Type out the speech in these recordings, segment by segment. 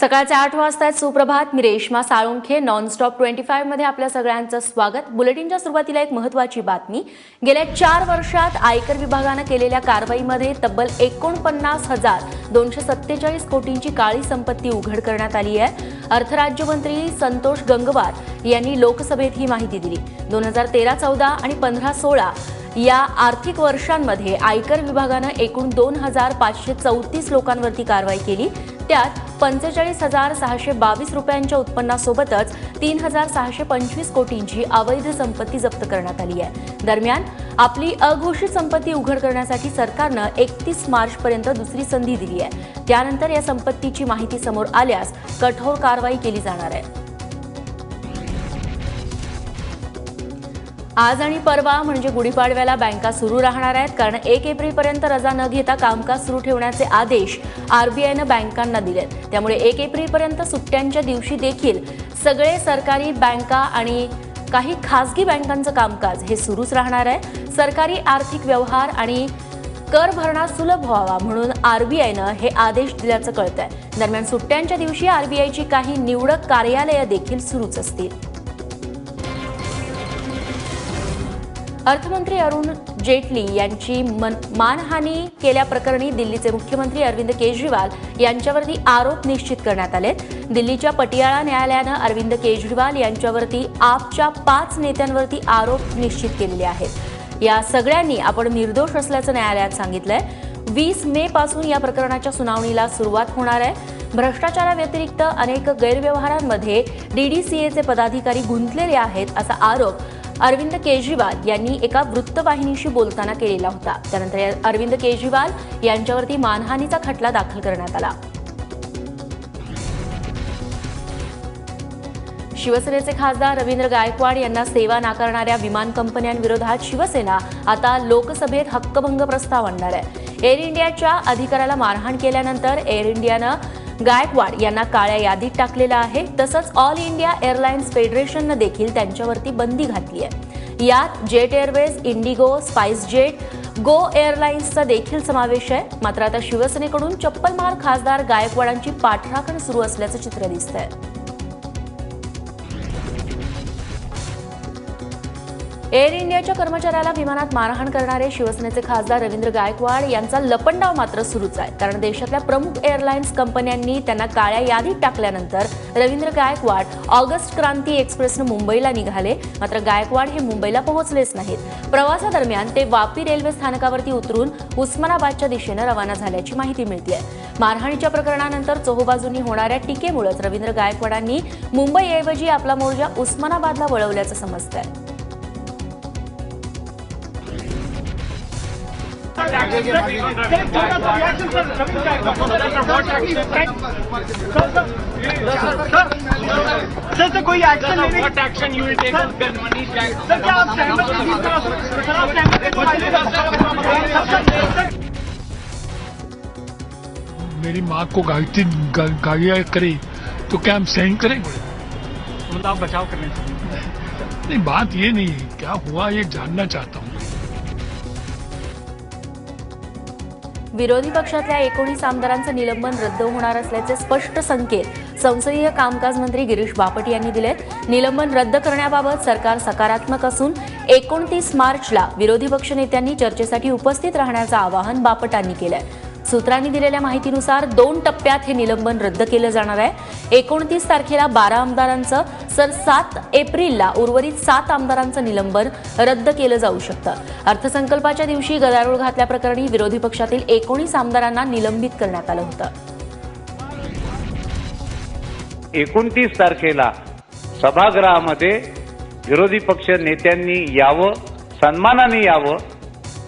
सकाळचे आठ वाजता आहेत सुप्रभात मी रेश्मा साळुंखे. नॉनस्टॉप ट्वेंटी फाईव्हमध्ये आपल्या सगळ्यांचं स्वागत. बुलेटिनच्या सुरुवातीला एक महत्वाची बातमी. गेल्या चार वर्षात आयकर विभागानं केलेल्या कारवाईमध्ये तब्बल एकोणपन्नास हजार दोनशे सत्तेचाळीस कोटींची काळी संपत्ती उघड करण्यात आली आहे. अर्थराज्यमंत्री संतोष गंगवार यांनी लोकसभेत ही माहिती दिली. दोन हजार तेरा चौदा आणि पंधरा सोळा या आर्थिक वर्षांमध्ये आयकर विभागानं एकूण दोन हजार पाचशे चौतीस लोकांवरती कारवाई केली. त्यात पंचेचाळीस हजार सहाशे बावीस रुपयांच्या उत्पन्नासोबतच तीन हजार सहाशे पंचवीस कोटींची अवैध संपत्ती जप्त करण्यात आली आहे. दरम्यान आपली अघोषित संपत्ती उघड करण्यासाठी सरकारनं एकतीस मार्चपर्यंत दुसरी संधी दिली आहे. त्यानंतर या संपत्तीची माहिती समोर आल्यास कठोर कारवाई केली जाणार आहे. आज आणि परवा म्हणजे गुढीपाडव्याला बँका सुरू राहणार आहेत कारण एक एप्रिलपर्यंत रजा न घेता कामकाज सुरू ठेवण्याचे आदेश आरबीआयनं बँकांना दिलेत. त्यामुळे एक एप्रिलपर्यंत सुट्ट्यांच्या दिवशी देखील सगळे सरकारी बँका आणि काही खासगी बँकांचं कामकाज हे सुरूच राहणार आहे. सरकारी आर्थिक व्यवहार आणि कर भरणा सुलभ व्हावा म्हणून आरबीआयनं हे आदेश दिल्याचं कळतंय. दरम्यान सुट्ट्यांच्या दिवशी आरबीआयची काही निवडक कार्यालयं देखील सुरूच असतील. अर्थमंत्री अरुण जेटली यांची मन मानहानी केल्याप्रकरणी दिल्लीचे मुख्यमंत्री अरविंद केजरीवाल यांच्यावरती आरोप निश्चित करण्यात आलेत. दिल्लीच्या पटियाळा न्यायालयानं अरविंद केजरीवाल यांच्यावरती आपच्या पाच नेत्यांवरती आरोप निश्चित केलेले आहेत. या सगळ्यांनी आपण निर्दोष असल्याचं न्यायालयात सांगितलंय. वीस मे पासून या प्रकरणाच्या सुनावणीला सुरुवात होणार आहे. भ्रष्टाचाराव्यतिरिक्त अनेक गैरव्यवहारांमध्ये डीडीसीएचे पदाधिकारी गुंतलेले आहेत असा आरोप अरविंद केजरीवाल यांनी एका वृत्तवाहिनीशी बोलताना केलेला होता. त्यानंतर अरविंद केजरीवाल यांच्यावरती मानहानीचा खटला दाखल करण्यात आला. शिवसेनेचे खासदार रवींद्र गायकवाड यांना सेवा नाकारणाऱ्या विमान कंपन्यांविरोधात शिवसेना आता लोकसभेत हक्कभंग प्रस्ताव आणणार आहे. एअर इंडियाच्या अधिकाऱ्याला मारहाण केल्यानंतर एअर इंडियानं गायकवाड यांना काळ्या यादीत टाकलेलं आहे. तसंच ऑल इंडिया एअरलाइन्स फेडरेशननं देखील त्यांच्यावरती बंदी घातली आहे. यात Jet Airways IndiGo Spice Jet Go एअरलाइन्सचा देखील समावेश आहे. मात्र आता शिवसेनेकडून चप्पलमार खासदार गायकवाडांची पाठराखण सुरू असल्याचं चित्र दिसतंय. एअर इंडियाच्या कर्मचाऱ्याला विमानात मारहाण करणारे शिवसेनेचे खासदार रवींद्र गायकवाड यांचा लपंडाव मात्र सुरूच आहे. कारण देशातल्या प्रमुख एअरलाइन्स कंपन्यांनी त्यांना काळ्या यादीत टाकल्यानंतर रवींद्र गायकवाड ऑगस्ट क्रांती एक्सप्रेसनं मुंबईला निघाले. मात्र गायकवाड हे मुंबईला पोहोचलेच नाहीत. प्रवासादरम्यान ते वापी रेल्वे स्थानकावरती उतरून उस्मानाबादच्या दिशेनं रवाना झाल्याची माहिती मिळते मारहाणीच्या प्रकरणानंतर चोहोबाजूंनी होणाऱ्या टीकेमुळेच रवींद्र गायकवाडांनी मुंबईऐवजी आपला मोर्चा उस्मानाबादला वळवल्याचं समजतंय. सर सर कोई एक्शन लेने सर क्या आप सर आप हैं तो मेरी माँ को गाली गा- गालियाँ करे तो क्या हम सहन करेंगे मतलब आप बचाव करने नहीं बात ये नहीं है क्या हुआ ये जानना चाहता हूँ। विरोधी पक्षातल्या एकोणीस आमदारांचं निलंबन रद्द होणार असल्याचे स्पष्ट संकेत संसदीय कामकाज मंत्री गिरीश बापट यांनी दिलेत. निलंबन रद्द करण्याबाबत सरकार सकारात्मक असून एकोणतीस मार्चला विरोधी पक्षनेत्यांनी चर्चेसाठी उपस्थित राहण्याचं आवाहन बापटांनी केलंय. सूत्रांनी दिलेल्या माहितीनुसार दोन टप्प्यात हे निलंबन रद्द केलं जाणार आहे. एकोणतीस तारखेला बारा आमदारांचं तर सात एप्रिलला उर्वरित सात आमदारांचं निलंबन रद्द केलं जाऊ शकतं. अर्थसंकल्पाच्या दिवशी गदारोळ घातल्याप्रकरणी विरोधी पक्षातील एकोणीस आमदारांना निलंबित करण्यात आलं होतं. एकोणतीस तारखेला सभागृहामध्ये विरोधी पक्ष नेत्यांनी यावं सन्मानाने यावं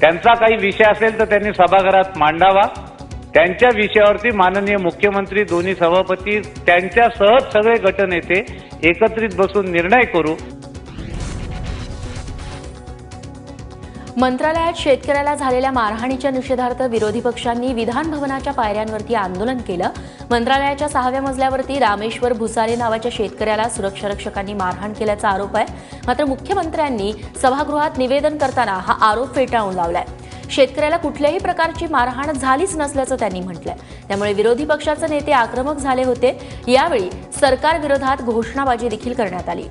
त्यांचा काही विषय असेल तर त्यांनी सभागृहात मांडावा. त्यांच्या विषयावरती माननीय मुख्यमंत्री दोन्ही सभापती त्यांच्यासह सगळे गटनेते एकत्रित बसून निर्णय करू. मंत्रालयात शेतकऱ्याला झालेल्या मारहाणीच्या निषेधार्थ विरोधी पक्षांनी विधान भवनाच्या पायऱ्यांवरती आंदोलन केलं. मंत्रालयाच्या सहाव्या मजल्यावरती रामेश्वर भुसारे नावाच्या शेतकऱ्याला सुरक्षा रक्षकांनी मारहाण केल्याचा आरोप आहे. मात्र मुख्यमंत्र्यांनी सभागृहात निवेदन करताना हा आरोप फेटाळून लावलाय. शेतकऱ्याला कुठल्याही प्रकारची मारहाण झालीच नसल्याचं त्यांनी म्हटलंय. त्यामुळे विरोधी पक्षाचे नेते आक्रमक झाले होते. यावेळी सरकार विरोधात घोषणाबाजी देखील करण्यात आली.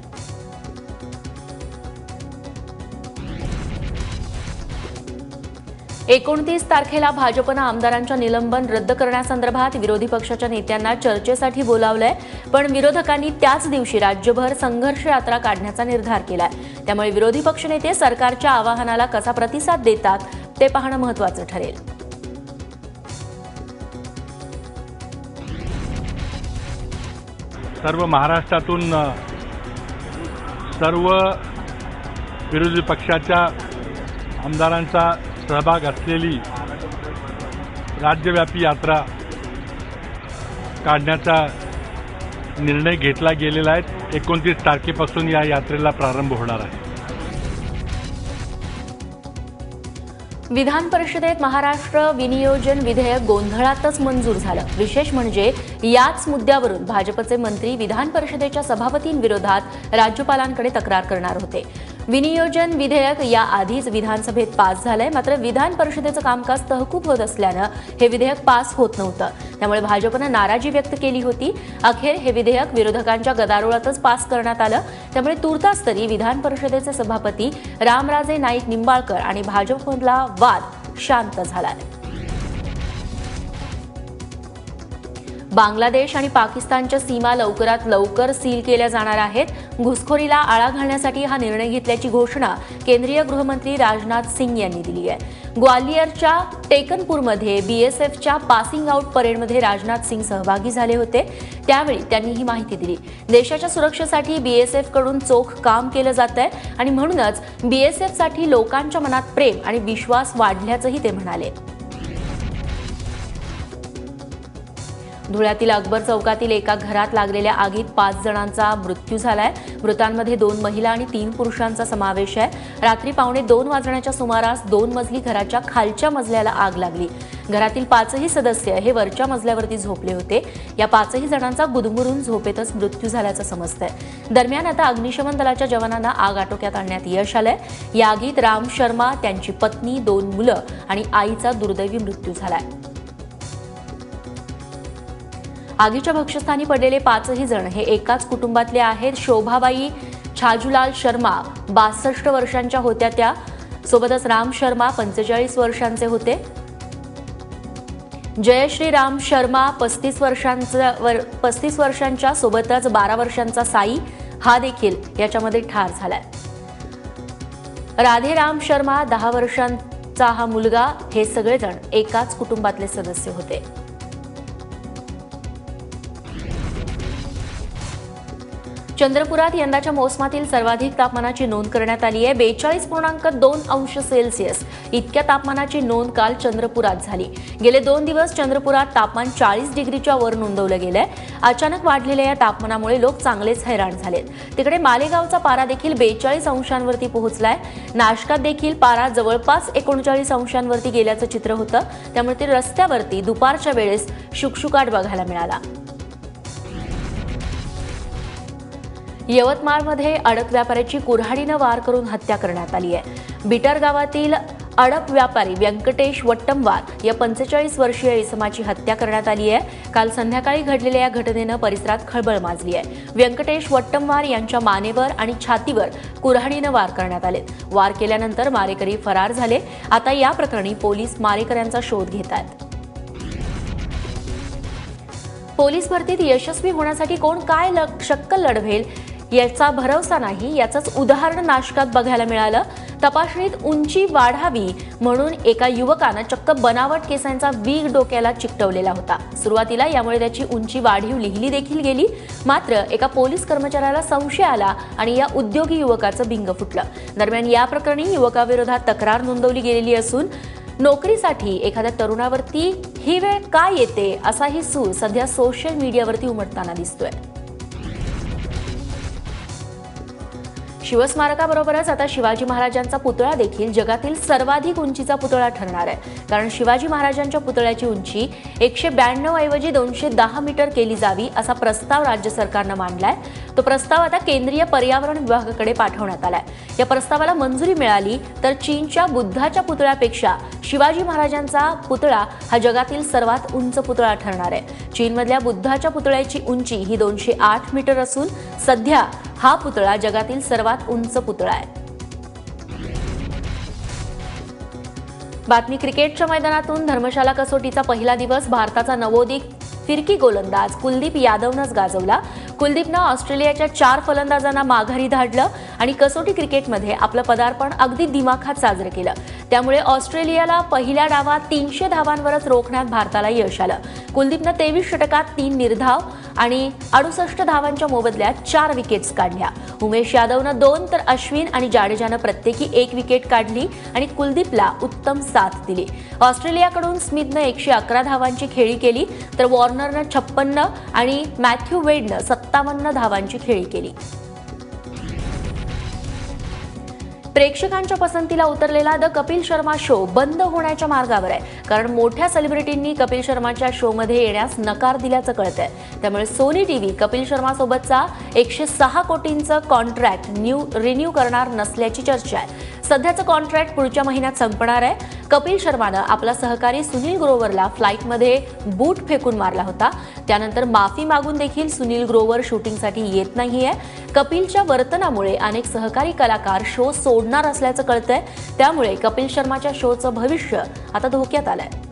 एकोणतीस तारखेला भाजपनं आमदारांच्या निलंबन रद्द करण्यासंदर्भात विरोधी पक्षाच्या नेत्यांना चर्चेसाठी बोलावलंय. पण विरोधकांनी त्याच दिवशी राज्यभर संघर्ष यात्रा काढण्याचा निर्धार केलाय. त्यामुळे विरोधी पक्षनेते सरकारच्या आवाहनाला कसा प्रतिसाद देतात ते पाहणं महत्वाचं ठरेल. सर्व महाराष्ट्रातून सर्व विरोधी पक्षाच्या आमदारांचा सहभाग असलेली राज्यव्यापी यात्रा काढण्याचा निर्णय घेतला गेलेला आहे. एकोणतीस तारखेपासून या यात्रेला प्रारंभ होणार आहे. विधान परिषदेत महाराष्ट्र विनियोजन विधेयक गोंधळातच मंजूर झालं. विशेष म्हणजे याच मुद्द्यावरून भाजपचे मंत्री विधान परिषदेच्या सभापतींविरोधात राज्यपालांकडे तक्रार करणार होते. विनियोजन विधेयक या आधीच विधानसभेत पास झालंय. मात्र विधान परिषदेचं कामकाज तहकूब होत असल्यानं हे विधेयक पास होत नव्हतं. त्यामुळे भाजपनं नाराजी व्यक्त केली होती. अखेर हे विधेयक विरोधकांच्या गदारोळातच पास करण्यात आलं. त्यामुळे तूर्तास तरी विधान परिषदेचे सभापती रामराजे नाईक निंबाळकर आणि भाजपमधला वाद शांत झालाय. बांगलादेश आणि पाकिस्तानच्या सीमा लवकरात लवकर सील केल्या जाणार आहेत. घुसखोरीला आळा घालण्यासाठी हा निर्णय घेतल्याची घोषणा केंद्रीय गृहमंत्री राजनाथ सिंग यांनी दिली आहे. ग्वालियरच्या टेकनपूरमध्ये बीएसएफच्या पासिंग आउट परेडमध्ये राजनाथ सिंग सहभागी झाले होते. त्यावेळी त्यांनी ही माहिती दिली. देशाच्या सुरक्षेसाठी बीएसएफकडून चोख काम केलं जात आहे आणि म्हणूनच बीएसएफसाठी लोकांच्या मनात प्रेम आणि विश्वास वाढल्याचंही ते म्हणाले. धुळ्यातील अकबर चौकातील एका घरात लागलेल्या आगीत पाच जणांचा मृत्यू झालाय. मृतांमध्ये दोन महिला आणि तीन पुरुषांचा समावेश आहे. रात्री पावणे दोन वाजण्याच्या सुमारास दोन मजली घराच्या खालच्या मजल्याला आग लागली. घरातील पाचही सदस्य हे वरच्या मजल्यावरती झोपले होते. या पाचही जणांचा गुदमरून झोपेतच मृत्यू झाल्याचं समजतंय. दरम्यान आता अग्निशमन दलाच्या जवानांना आग आटोक्यात आणण्यात यश आलंय. या आगीत राम शर्मा त्यांची पत्नी दोन मुलं आणि आईचा दुर्दैवी मृत्यू झालाय. आगीच्या भक्षस्थानी पडलेले पाचही जण हे एकाच कुटुंबातले आहेत. शोभाबाई छाजूलाल शर्मा बासष्ट वर्षांच्या होत्या त्या. सोबतच राम शर्मा पंचेचाळीस वर्षांचे होते. जयश्री राम शर्मा पस्तीस वर्षांचा वर- पस्तीस वर्षांच्या सोबतच बारा वर्षांचा साई हा देखील याच्यामध्ये ठार झालाय. राधेराम शर्मा दहा वर्षांचा हा मुलगा हे सगळेजण एकाच कुटुंबातले सदस्य होते. चंद्रपुरात यंदाच्या मोसमातील सर्वाधिक तापमानाची नोंद करण्यात आली आहे. बेचाळीस पूर्णांक दोन अंश सेल्सिअस इतक्या तापमानाची नोंद काल चंद्रपुरात झाली. गेले दोन दिवस चंद्रपुरात तापमान चाळीस डिग्रीच्या वर नोंदवलं गेलंय. अचानक वाढलेल्या या तापमानामुळे लोक चांगलेच हैराण झालेत. तिकडे मालेगावचा पारा देखील बेचाळीस अंशांवरती पोहोचलाय. नाशकात देखील पारा जवळपास एकोणचाळीस अंशांवरती गेल्याचं चित्र होतं. त्यामुळे ते रस्त्यावरती दुपारच्या वेळेस शुकशुकाट बघायला मिळाला. यवतमाळमध्ये अडक व्यापाऱ्याची कुऱ्हाडीनं वार करून हत्या करण्यात आली आहे. बिटर गावातील अडक व्यापारी व्यंकटेश वट्टमवार या पंचेचाळीस वर्षीय इसमाची हत्या करण्यात आली आहे. काल संध्याकाळी घडलेल्या या घटनेनं परिसरात खळबळ माजली आहे. व्यंकटेश वट्टमवार यांच्या मानेवर आणि छातीवर कुऱ्हाडीनं वार करण्यात आले वार केल्यानंतर मारेकरी फरार झाले. आता या प्रकरणी पोलीस मारेकऱ्यांचा शोध घेत आहेत. पोलीस भरतीत यशस्वी होण्यासाठी कोण काय ल- शक्कल लढवेल? याचा भरवसा नाही याचंच उदाहरण नाशकात बघायला मिळालं. तपासणीत उंची वाढावी म्हणून एका युवकानं चक्क बनावट केसांचा वीग डोक्याला चिकटवलेला होता. सुरुवातीला यामुळे त्याची उंची वाढीव लिहिली देखील गेली. मात्र एका पोलीस कर्मचाऱ्याला संशय आला आणि या उद्योगी युवकाचं भिंग फुटलं. दरम्यान या प्रकरणी युवकाविरोधात तक्रार नोंदवली गेलेली असून नोकरीसाठी एखाद्या तरुणावरती ही वेळ का येते? असाही सूर सध्या सोशल मीडियावरती उमटताना दिसतोय. शिवस्मारकाबरोबरच आता शिवाजी महाराजांचा पुतळा देखील जगातील सर्वाधिक उंचीचा पुतळा ठरणार आहे. कारण शिवाजी महाराजांच्या पुतळ्याची उंची एकशे ब्याण्णव ऐवजी दोनशे दहा मीटर केली जावी असा प्रस्ताव राज्य सरकारनं मांडलाय. तो प्रस्ताव आता केंद्रीय पर्यावरण विभागाकडे पाठवण्यात आलाय. या प्रस्तावाला मंजुरी मिळाली तर चीनच्या बुद्धाच्या पुतळ्यापेक्षा शिवाजी महाराजांचा पुतळा हा जगातील सर्वात उंच पुतळा ठरणार आहे. चीनमधल्या बुद्धाच्या पुतळ्याची उंची ही दोनशे आठ मीटर असून सध्या हा पुतळा जगातील सर्वात उंच पुतळा आहे. बातमी क्रिकेटच्या मैदानातून धर्मशाला कसोटीचा पहिला दिवस भारताचा नवोदित फिरकी गोलंदाज कुलदीप यादवनंच गाजवला. कुलदीपनं ऑस्ट्रेलियाच्या चार फलंदाजांना माघारी धाडलं आणि कसोटी क्रिकेटमध्ये आपलं पदार्पण अगदी दिमाखात साजरं केलं. त्यामुळे ऑस्ट्रेलियाला पहिल्या डावात तीनशे धावांवरच रोखण्यात भारताला यश आलं. कुलदीपनं तेवीस षटकात तीन निर्धाव आणि अडुसष्ट धावांच्या मोबदल्यात चार विकेट्स काढल्या. उमेश यादवनं दोन तर अश्विन आणि जाडेजानं प्रत्येकी एक विकेट काढली आणि कुलदीपला उत्तम साथ दिली. ऑस्ट्रेलियाकडून स्मिथनं एकशे अकरा धावांची खेळी केली तर वॉर्नरनं छप्पन्न आणि मॅथ्यू वेडनं सत्तावन्न धावांची खेळी केली. प्रेक्षकांच्या पसंतीला उतरलेला द कपिल शर्मा शो बंद होण्याच्या मार्गावर आहे. कारण मोठ्या सेलिब्रिटींनी कपिल शर्माच्या शोमध्ये येण्यास नकार दिल्याचं कळतंय. त्यामुळे सोनी टीव्ही कपिल शर्मा सोबतचा एकशे सहा कोटींचं कॉन्ट्रॅक्ट न्यू रिन्यू करणार नसल्याची चर्चा आहे. सध्याचं कॉन्ट्रॅक्ट पुढच्या महिन्यात संपणार आहे. कपिल शर्मानं आपला सहकारी सुनील ग्रोवरला फ्लाईटमध्ये बूट फेकून मारला होता. त्यानंतर माफी मागून देखील सुनील ग्रोवर शूटिंगसाठी येत नाहीये. कपिलच्या वर्तनामुळे अनेक सहकारी कलाकार शो सोडणार असल्याचं कळतंय. त्यामुळे कपिल शर्माच्या शोचं भविष्य आता धोक्यात आलंय.